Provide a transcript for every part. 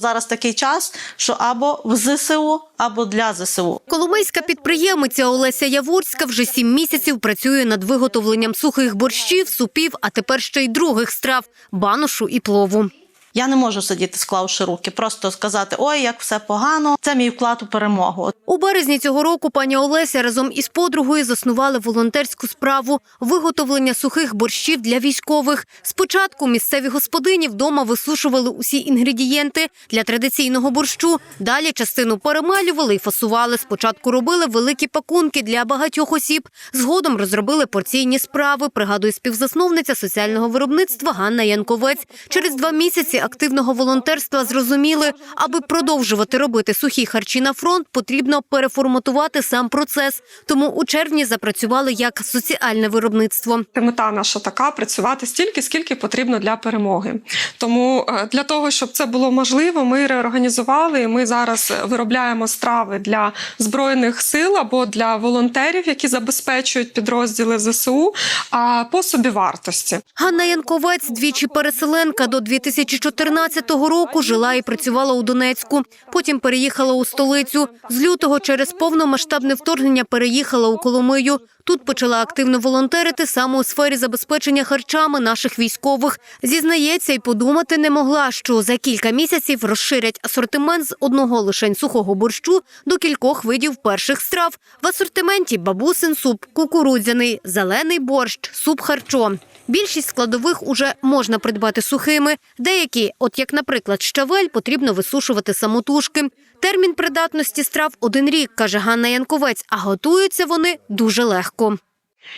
Зараз такий час, що або в ЗСУ, або для ЗСУ. Коломийська підприємиця Олеся Яворська вже сім місяців працює над виготовленням сухих борщів, супів, а тепер ще й других страв баношу і плову. Я не можу сидіти, склавши руки, просто сказати ой, як все погано. Це мій вклад у перемогу. У березні цього року пані Олеся разом із подругою заснували волонтерську справу виготовлення сухих борщів для військових. Спочатку місцеві господині вдома висушували усі інгредієнти для традиційного борщу. Далі частину перемелювали і фасували. Спочатку робили великі пакунки для багатьох осіб. Згодом розробили порційні справи. Пригадує співзасновниця соціального виробництва Ганна Янковець. Через два місяці активного волонтерства зрозуміли, аби продовжувати робити сухі харчі на фронт, потрібно переформатувати сам процес. Тому у червні запрацювали як соціальне виробництво. Мета наша така працювати стільки, скільки потрібно для перемоги. Тому е, для того, щоб це було можливо, ми реорганізували. Ми зараз виробляємо страви для збройних сил або для волонтерів, які забезпечують підрозділи ЗСУ. А по собівартості Ганна Янковець, двічі переселенка до 2014 року, жила і працювала у Донецьку. Потім переїхала у столицю. З лютого через повномасштабне вторгнення переїхала у Коломию. Тут почала активно волонтерити саме у сфері забезпечення харчами наших військових. Зізнається, й подумати не могла, що за кілька місяців розширять асортимент з одного лишень сухого борщу до кількох видів перших страв. В асортименті бабусин суп, кукурудзяний, зелений борщ, суп харчо. Більшість складових уже можна придбати сухими. Деякі, от як, наприклад, щавель, потрібно висушувати самотужки. Термін придатності страв один рік, каже Ганна Янковець, а готуються вони дуже легко.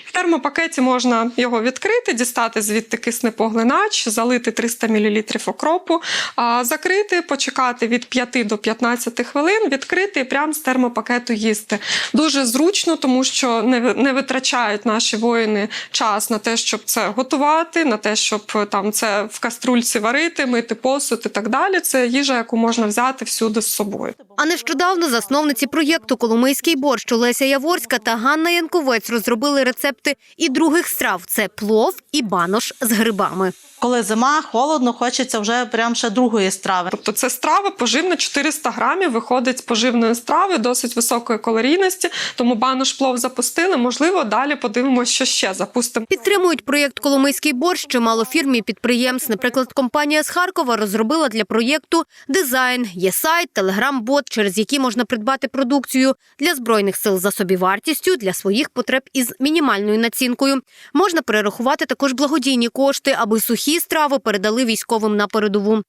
В термопакеті можна його відкрити, дістати звідти кисний поглинач, залити 300 мл окропу, закрити, почекати від 5 до 15 хвилин, відкрити і прямо з термопакету їсти. Дуже зручно, тому що не, витрачають наші воїни час на те, щоб це готувати, на те, щоб е, там це в каструльці варити, мити посуд і так далі. Це їжа, яку можна взяти всюди з собою. А нещодавно засновниці проєкту Коломийський борщ Олеся Яворська та Ганна Янковець розробили рецепти і других страв: це плов і банош з грибами. Коли зима, холодно, хочеться вже прям ще другої страви. Тобто це страва поживна 400 грамів, виходить з поживної страви, досить високої калорійності. Тому банош плов запустили. Можливо, далі подивимося, що ще запустимо. Підтримують проєкт Коломийський борщ чимало фірм і підприємств. Наприклад, компанія з Харкова розробила для проєкту дизайн. Є сайт, телеграм-бот, через який можна придбати продукцію для збройних сил за собівартістю для своїх потреб із мінімальною націнкою. Можна перерахувати також благодійні кошти, аби сухі страви передали військовим на передову.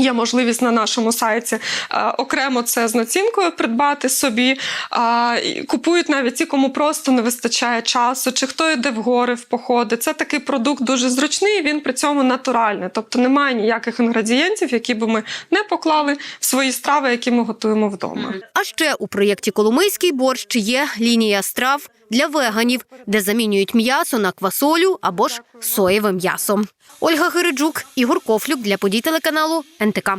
Є можливість на нашому сайті е, окремо це з націнкою придбати собі. А, Купують навіть ті, кому просто не вистачає часу, чи хто йде в гори в походи. Це такий продукт дуже зручний. Він при цьому натуральний. Тобто немає ніяких інгредієнтів, які би ми не поклали в свої страви, які ми готуємо вдома. А ще у проєкті Коломийський борщ є лінія страв для веганів, де замінюють м'ясо на квасолю або ж соєве м'ясо. Ольга Гириджук, Ігор Кофлюк для подій телеканалу НТК.